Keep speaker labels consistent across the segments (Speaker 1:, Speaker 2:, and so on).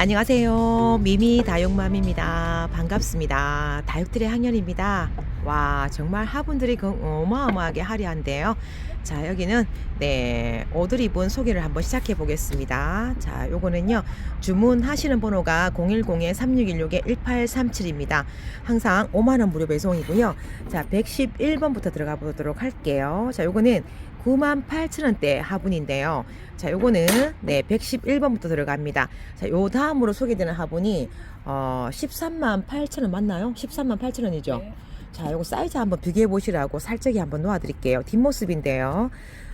Speaker 1: 안녕하세요. 미미 다육맘입니다. 반갑습니다. 다육들의 학년입니다. 와, 정말 화분들이 그 어마어마하게 화려한데요. 자, 여기는 네, 입은 소개를 한번 시작해 보겠습니다. 자, 요거는요. 주문하시는 번호가 010-3616-1837입니다. 항상 5만 원 무료 배송이고요. 자, 111번부터 들어가 보도록 할게요. 자, 요거는 98,000원대 화분인데요. 자, 요거는 네, 111번부터 들어갑니다. 자, 요 다음으로 소개되는 화분이 어, 13만 8천원 맞나요? 13만 8천원이죠.
Speaker 2: 네.
Speaker 1: 자, 요거 사이즈 한번 비교해 보시라고 살짝이 한번 놓아 드릴게요. 뒷모습인데요.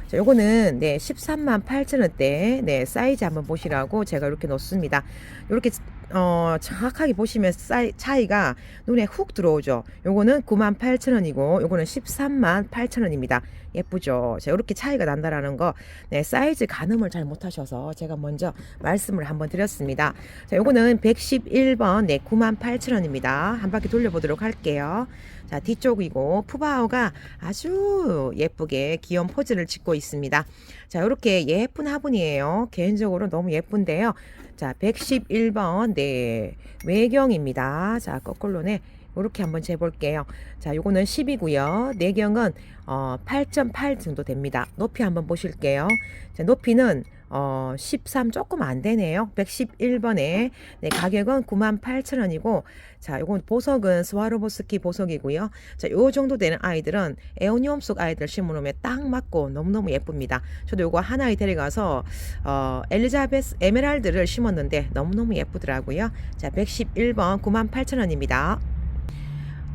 Speaker 1: 자, 요거는 네, 13만 8천원대 네, 사이즈 한번 보시라고 제가 이렇게 놓습니다. 이렇게 어, 정확하게 보시면 사이, 차이가 눈에 훅 들어오죠. 요거는 9만 8천 원이고 요거는 13만 8천 원입니다. 예쁘죠? 자, 이렇게 차이가 난다라는 거, 네, 사이즈 가늠을 잘 못하셔서 제가 먼저 말씀을 한번 드렸습니다. 자, 요거는 111번, 네, 98,000원입니다. 한 바퀴 돌려보도록 할게요. 자, 뒤쪽이고, 푸바오가 아주 예쁘게 귀여운 포즈를 짓고 있습니다. 자, 요렇게 예쁜 화분이에요. 개인적으로 너무 예쁜데요. 자, 111번, 네, 외경입니다. 자, 거꾸로네. 이렇게 한번 재볼게요. 자, 요거는 10이고요. 내경은 어, 8.8 정도 됩니다. 높이 한번 보실게요. 자, 높이는 어, 13 조금 안 되네요. 111번에 네, 가격은 98,000원이고 자, 요건 보석은 스와로보스키 보석이고요. 자, 요 정도 되는 아이들은 에오니움 속 아이들 심으면 딱 맞고 너무너무 예쁩니다. 저도 요거 하나에 데려가서 어, 엘리자베스 에메랄드를 심었는데 너무너무 예쁘더라고요. 자, 111번 98,000원입니다.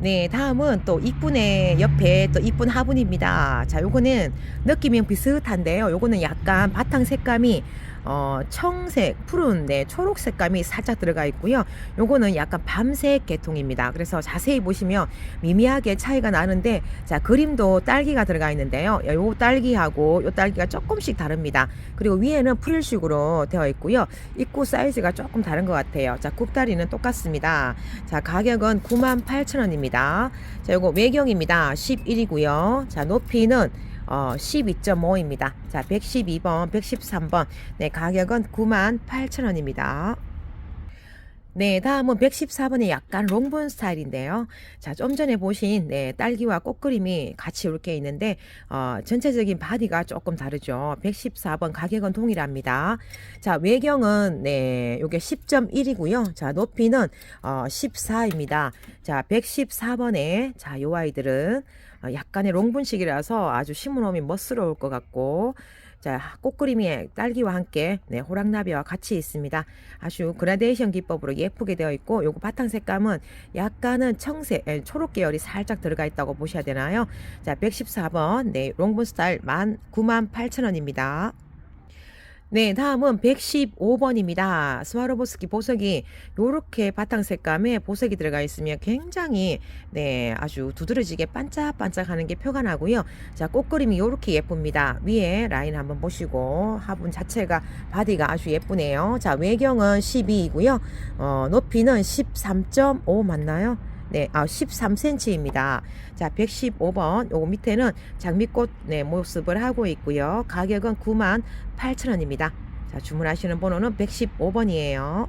Speaker 1: 네, 다음은 또 이쁜의 옆에 또 이쁜 화분입니다. 자, 요거는 느낌이 비슷한데요. 요거는 약간 바탕 색감이 어, 청색, 푸른, 네, 초록 색감이 살짝 들어가 있고요. 요거는 약간 밤색 계통입니다. 그래서 자세히 보시면 미미하게 차이가 나는데, 자, 그림도 딸기가 들어가 있는데요. 요 딸기하고 요 딸기가 조금씩 다릅니다. 그리고 위에는 프릴식으로 되어 있고요. 입구 사이즈가 조금 다른 것 같아요. 자, 굽다리는 똑같습니다. 자, 가격은 98,000원입니다. 자, 요거 외경입니다. 11이고요. 자, 높이는 어, 12.5입니다. 자, 112번, 113번. 네, 가격은 98,000원입니다. 네, 다음은 114번의 약간 롱본 스타일인데요. 자, 좀 전에 보신 네, 딸기와 꽃그림이 같이 이렇게 있는데 어, 전체적인 바디가 조금 다르죠. 114번 가격은 동일합니다. 자, 외경은 네, 요게 10.1이고요. 자, 높이는 어, 14입니다. 자, 114번에 자, 요 아이들은 어, 약간의 롱분식이라서 아주 심으놓으면 멋스러울 것 같고 자, 꽃그림이 딸기와 함께 네, 호랑나비와 같이 있습니다. 아주 그라데이션 기법으로 예쁘게 되어 있고 요거 바탕 색감은 약간은 청색, 에, 초록 계열이 살짝 들어가 있다고 보셔야 되나요? 자, 114번 네, 롱분 스타일 98,000원입니다. 네, 다음은 115번입니다. 스와로보스키 보석이 요렇게 바탕 색감에 보석이 들어가 있으면 굉장히 네, 아주 두드러지게 반짝반짝하는 게 표가 나고요. 자, 꽃그림이 요렇게 예쁩니다. 위에 라인 한번 보시고 화분 자체가 바디가 아주 예쁘네요. 자, 외경은 12이고요. 어, 높이는 13.5 맞나요? 네, 아, 13cm입니다. 자, 115번. 요거 밑에는 장미꽃 네, 모습을 하고 있고요. 가격은 9만 8천 원입니다. 자, 주문하시는 번호는 115번이에요.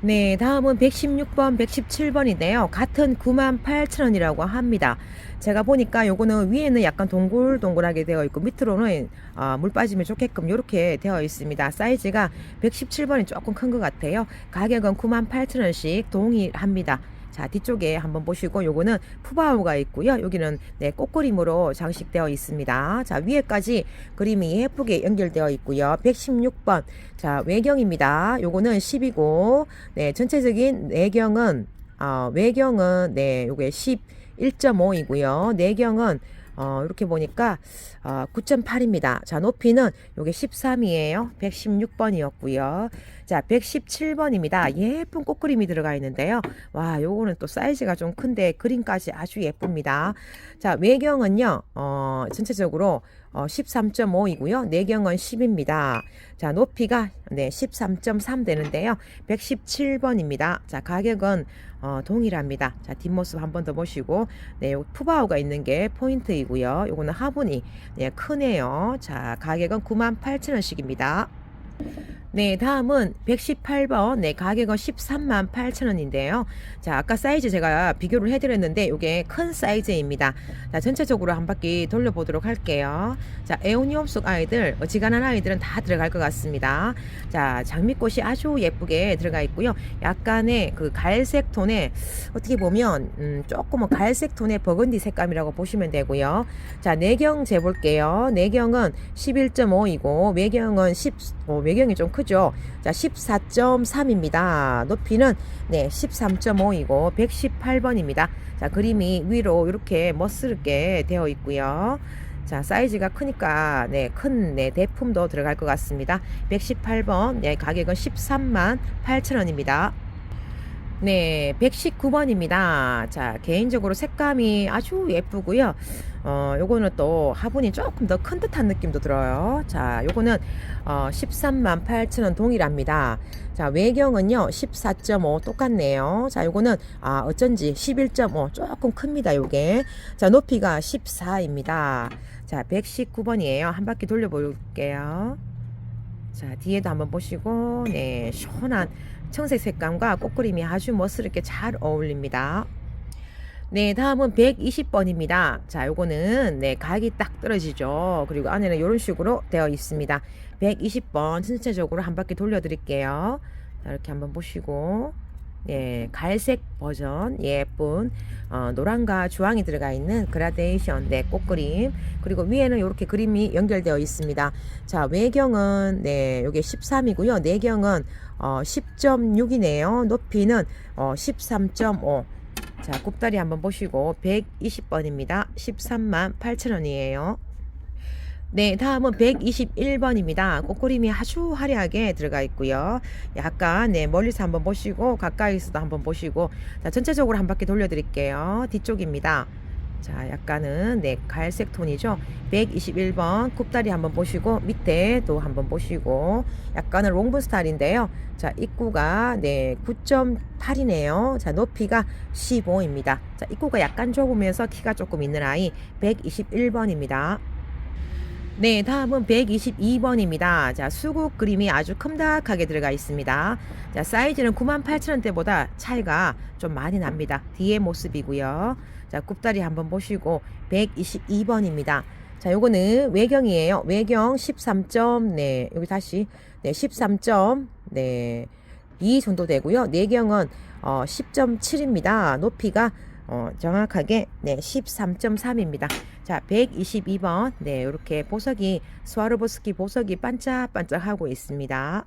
Speaker 1: 네, 다음은 116번, 117번인데요. 같은 98,000원이라고 합니다. 제가 보니까 요거는 위에는 약간 동글동글하게 되어 있고 밑으로는 어, 물 빠지면 좋게끔 이렇게 되어 있습니다. 사이즈가 117번이 조금 큰 것 같아요. 가격은 98,000원씩 동일합니다. 자 뒤쪽에 한번 보시고 요거는 푸바오가 있고요. 여기는 네 꽃그림으로 장식되어 있습니다. 자 위에까지 그림이 예쁘게 연결되어 있고요. 116번. 자 외경입니다. 요거는 10이고 네 전체적인 내경은 어, 외경은 네 요게 11.5이고요. 내경은 어, 이렇게 보니까 어, 9.8입니다. 자, 높이는 요게 13이에요. 116번이었고요. 자, 117번입니다. 예쁜 꽃 그림이 들어가 있는데요. 와, 요거는 또 사이즈가 좀 큰데 그림까지 아주 예쁩니다. 자, 외경은요. 어, 전체적으로 어, 13.5이고요. 내경은 10입니다. 자, 높이가 네, 13.3 되는데요. 117번입니다. 자, 가격은 어, 동일합니다. 자, 뒷모습 한 번 더 보시고 네, 요 푸바오가 있는 게 포인트이고요. 요거는 화분이 네, 크네요. 자, 가격은 98,000원씩입니다. 네, 다음은 118번. 네, 가격은 13만 8천원인데요. 자, 아까 사이즈 제가 비교를 해드렸는데, 이게 큰 사이즈입니다. 자, 전체적으로 한 바퀴 돌려보도록 할게요. 자, 에오니움 속 아이들, 어지간한 아이들은 다 들어갈 것 같습니다. 자, 장미꽃이 아주 예쁘게 들어가 있고요. 약간의 그 갈색 톤에, 어떻게 보면, 음, 조금은 갈색 톤의 버건디 색감이라고 보시면 되고요. 자, 내경 재볼게요. 내경은 11.5이고, 외경은 10, 어, 외경이 좀 크죠. 자, 14.3입니다. 높이는 네, 13.5이고 118번입니다. 자, 그림이 위로 이렇게 멋스럽게 되어 있고요. 자, 사이즈가 크니까 네, 큰 네, 대품도 들어갈 것 같습니다. 118번. 네, 가격은 13만 8천 원입니다. 네, 119번입니다. 자, 개인적으로 색감이 아주 예쁘고요. 어, 요거는 또 화분이 조금 더 큰 듯한 느낌도 들어요. 자, 요거는 어, 13만 8천 원 동일합니다. 자, 외경은요, 14.5 똑같네요. 자, 요거는 아, 어쩐지 11.5 조금 큽니다, 요게. 자, 높이가 14입니다. 자, 119번이에요. 한 바퀴 돌려볼게요. 자, 뒤에도 한번 보시고, 네, 시원한 청색 색감과 꽃그림이 아주 멋스럽게 잘 어울립니다. 네, 다음은 120번입니다. 자, 요거는 네, 각이 딱 떨어지죠. 그리고 안에는 이런 식으로 되어 있습니다. 120번 전체적으로 한 바퀴 돌려 드릴게요. 자, 이렇게 한번 보시고, 예, 갈색 버전 예쁜 어, 노란과 주황이 들어가 있는 그라데이션 네 꽃그림 그리고 위에는 이렇게 그림이 연결되어 있습니다. 자 외경은 네 요게 13이고요. 내경은 어, 10.6이네요. 높이는 어, 13.5. 자 굽다리 한번 보시고 120번입니다. 13만 8천원이에요. 네, 다음은 121번입니다. 꽃그림이 아주 화려하게 들어가 있고요. 약간 네, 멀리서 한번 보시고 가까이서도 한번 보시고 자, 전체적으로 한 바퀴 돌려 드릴게요. 뒤쪽입니다. 자, 약간은 네, 갈색 톤이죠. 121번 굽다리 한번 보시고 밑에 또 한번 보시고 약간은 롱분 스타일인데요. 자, 입구가 네, 9.8이네요. 자, 높이가 15입니다. 자, 입구가 약간 좁으면서 키가 조금 있는 아이 121번입니다. 네, 다음은 122번입니다. 자, 수국 그림이 아주 큼닥하게 들어가 있습니다. 자, 사이즈는 98,000원대보다 차이가 좀 많이 납니다. 뒤에 모습이고요. 자, 굽다리 한번 보시고 122번입니다. 자, 요거는 외경이에요. 외경 13점, 네, 여기 다시, 네, 13점, 네, 2 정도 되고요. 내경은 어, 10.7입니다. 높이가 어, 정확하게 네, 13.3입니다. 자, 122번. 네, 이렇게 보석이 스와로보스키 보석이 반짝반짝하고 있습니다.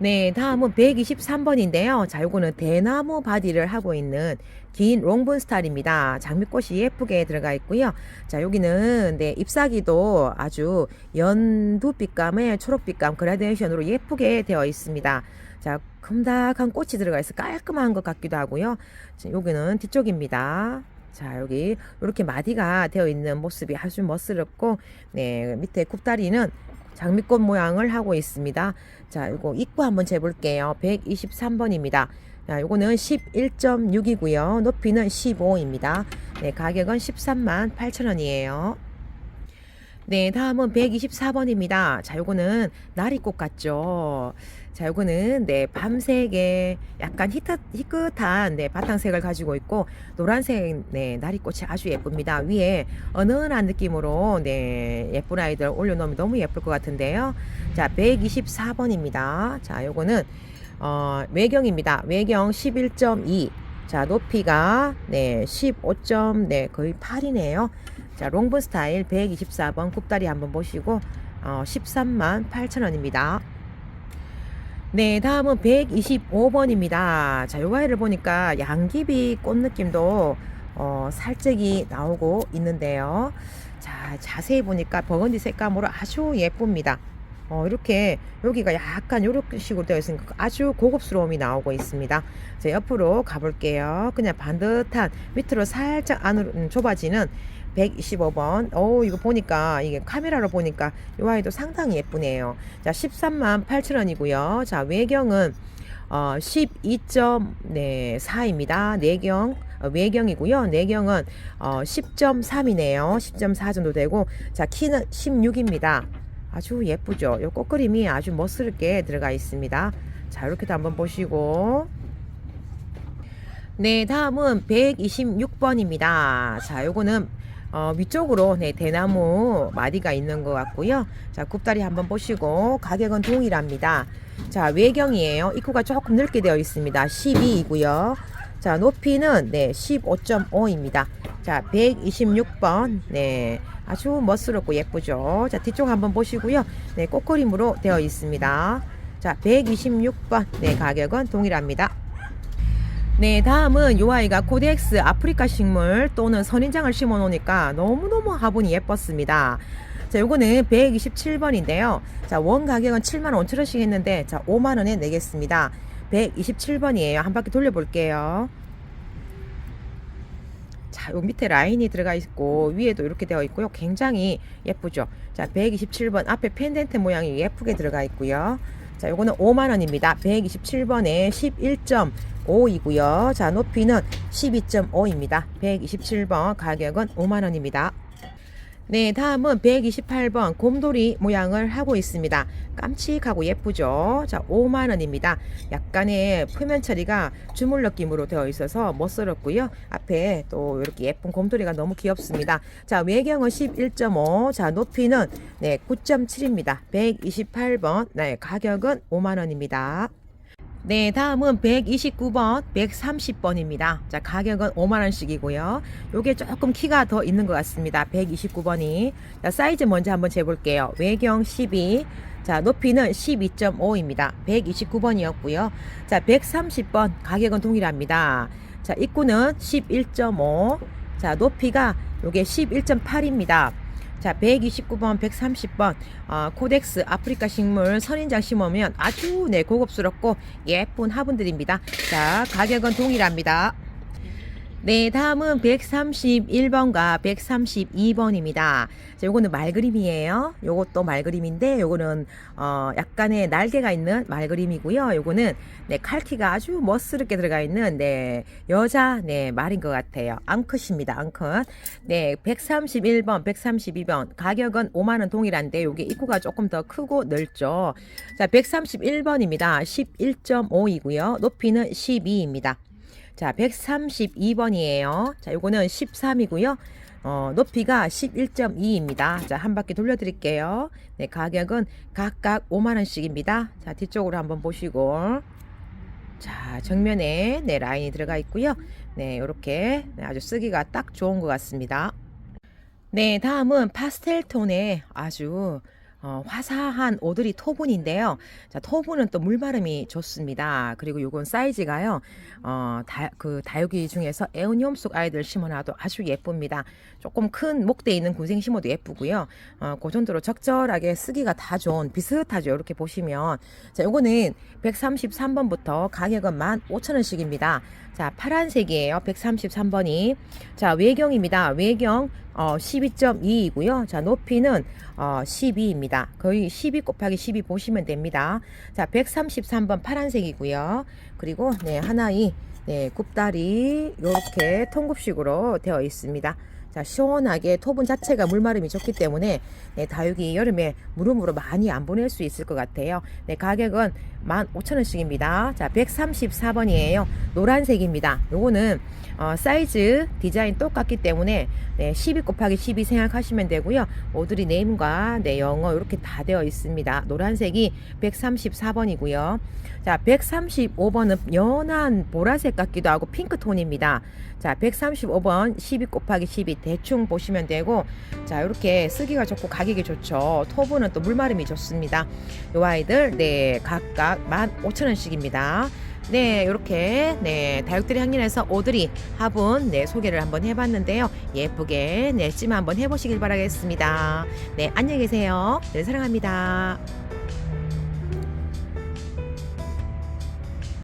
Speaker 1: 네, 다음은 123번인데요. 자, 요거는 대나무 바디를 하고 있는 긴 롱분 스타일입니다. 장미꽃이 예쁘게 들어가 있고요. 자, 여기는 네, 잎사귀도 아주 연두빛감의 초록빛감 그라데이션으로 예쁘게 되어 있습니다. 자, 큼닥한 꽃이 들어가 있어 깔끔한 것 같기도 하고요. 자, 여기는 뒤쪽입니다. 자, 여기 이렇게 마디가 되어 있는 모습이 아주 멋스럽고, 네, 밑에 굽다리는 장미꽃 모양을 하고 있습니다. 자, 이거 입구 한번 재볼게요. 123번입니다. 자, 요거는 11.6이고요. 높이는 15입니다. 네, 가격은 13만 8천원이에요. 네, 다음은 124번입니다. 자, 요거는 나리꽃 같죠? 자, 요거는 네, 밤색의 약간 히트, 희끗한 네, 바탕색을 가지고 있고 노란색 네, 나리꽃이 아주 예쁩니다. 위에 은은한 느낌으로 네, 예쁜 아이들 올려놓으면 너무 예쁠 것 같은데요. 자, 124번입니다. 자, 요거는 어, 외경입니다. 외경 11.2. 자, 높이가 네, 15점 네, 거의 8이네요. 자, 롱분 스타일 124번 굽다리 한번 보시고 어, 13만 8천 원입니다. 네, 다음은 125번입니다. 자, 요 아이를 보니까 양귀비 꽃 느낌도 어, 살짝이 나오고 있는데요. 자, 자세히 보니까 버건디 색감으로 아주 예쁩니다. 어, 이렇게 여기가 약간 이렇게 식으로 되어 있으니까 아주 고급스러움이 나오고 있습니다. 자, 옆으로 가볼게요. 그냥 반듯한 밑으로 살짝 안으로 음, 좁아지는 125번. 오, 이거 보니까, 이게 카메라로 보니까 이 아이도 상당히 예쁘네요. 자, 13만 8천 원이고요. 자, 외경은 어, 12.4입니다. 내경, 어, 외경이고요. 내경은 어, 10.3이네요. 10.4 정도 되고, 자, 키는 16입니다. 아주 예쁘죠. 요 꽃그림이 아주 멋스럽게 들어가 있습니다. 자, 이렇게도 한번 보시고. 네, 다음은 126번입니다. 자, 요거는 어, 위쪽으로 네, 대나무 마디가 있는 것 같고요. 자, 굽다리 한번 보시고 가격은 동일합니다. 자, 외경이에요. 입구가 조금 넓게 되어 있습니다. 12이고요. 자, 높이는 네, 15.5입니다. 자, 126번. 네. 아주 멋스럽고 예쁘죠. 자, 뒤쪽 한번 보시고요. 네, 꽃그림으로 되어 있습니다. 자, 126번. 네, 가격은 동일합니다. 네, 다음은 요 아이가 코덱스 아프리카 식물 또는 선인장을 심어 놓으니까 너무너무 화분이 예뻤습니다. 자, 요거는 127번인데요. 자, 원 가격은 7만 5천 원씩 했는데 자, 5만 원에 내겠습니다. 127번이에요. 한 바퀴 돌려 볼게요. 자, 요 밑에 라인이 들어가 있고 위에도 이렇게 되어 있고요. 굉장히 예쁘죠. 자, 127번 앞에 펜덴트 모양이 예쁘게 들어가 있고요. 자, 요거는 5만 원입니다. 127번에 11.5이고요. 자, 높이는 12.5입니다. 127번 가격은 5만 원입니다. 네, 다음은 128번 곰돌이 모양을 하고 있습니다. 깜찍하고 예쁘죠? 자, 5만 원입니다. 약간의 표면 처리가 주물 느낌으로 되어 있어서 멋스럽고요. 앞에 또 이렇게 예쁜 곰돌이가 너무 귀엽습니다. 자, 외경은 11.5. 자, 높이는 네, 9.7입니다. 128번. 네, 가격은 5만 원입니다. 네, 다음은 129번, 130번입니다. 자, 가격은 5만원씩이고요. 요게 조금 키가 더 있는 것 같습니다. 129번이. 자, 사이즈 먼저 한번 재볼게요. 외경 12. 자, 높이는 12.5입니다. 129번이었고요. 자, 130번 가격은 동일합니다. 자, 입구는 11.5. 자, 높이가 요게 11.8입니다. 자, 129번, 130번, 어, 코덱스 아프리카 식물 선인장 심으면 아주 네, 고급스럽고 예쁜 화분들입니다. 자, 가격은 동일합니다. 네, 다음은 131번과 132번입니다. 자, 요거는 말그림이에요. 요것도 말그림인데, 요거는, 어, 약간의 날개가 있는 말그림이고요. 요거는, 네, 칼키가 아주 멋스럽게 들어가 있는, 네, 여자, 네, 말인 것 같아요. 앙컷입니다, 앙컷. 네, 131번, 132번. 가격은 5만 원 동일한데, 요게 입구가 조금 더 크고 넓죠. 자, 131번입니다. 11.5이고요. 높이는 12입니다. 자, 132번이에요. 자, 요거는 13이고요. 어, 높이가 11.2입니다. 자, 한 바퀴 돌려 드릴게요. 네, 가격은 각각 5만 원씩입니다. 자, 뒤쪽으로 한번 보시고. 자, 정면에 네, 라인이 들어가 있고요. 네, 요렇게 네, 아주 쓰기가 딱 좋은 것 같습니다. 네, 다음은 파스텔 톤의 아주 어, 화사한 오드리 토분인데요. 자, 토분은 또 물마름이 좋습니다. 그리고 요건 사이즈가요. 어, 다, 그 다육이 중에서 에오니움 속 아이들 심어놔도 아주 예쁩니다. 조금 큰 목대 있는 군생 심어도 예쁘고요. 어, 그 정도로 적절하게 쓰기가 다 좋은 비슷하죠. 이렇게 보시면 자, 요거는 133번부터 가격은 15,000원씩입니다. 자, 파란색이에요. 133번이. 자, 외경입니다. 외경 어, 12.2이고요. 자, 높이는 어, 12입니다. 거의 12 곱하기 12 보시면 됩니다. 자, 133번 파란색이고요. 그리고 네, 하나의 네, 굽다리 이렇게 통굽식으로 되어 있습니다. 자, 시원하게 토분 자체가 물마름이 좋기 때문에 네, 다육이 여름에 무릎으로 많이 안 보낼 수 있을 것 같아요. 네, 가격은 15,000원씩입니다. 자, 134번이에요. 노란색입니다. 요거는 어, 사이즈 디자인 똑같기 때문에 네, 12 곱하기 12 생각하시면 되고요. 오드리 네임과 네, 영어 이렇게 다 되어 있습니다. 노란색이 134번이고요. 자, 135번은 연한 보라 색 같기도 하고 핑크 톤입니다. 자, 135번 12 곱하기 12 대충 보시면 되고 자, 이렇게 쓰기가 좋고 가격이 좋죠. 토브는 또 물마름이 좋습니다. 요 아이들 네, 각각 15,000원씩입니다. 네, 이렇게 네 다육들이 향연에서 오드리 화분 네 소개를 한번 해봤는데요. 예쁘게 네 찜 한번 해보시길 바라겠습니다. 네, 안녕히 계세요. 네, 사랑합니다.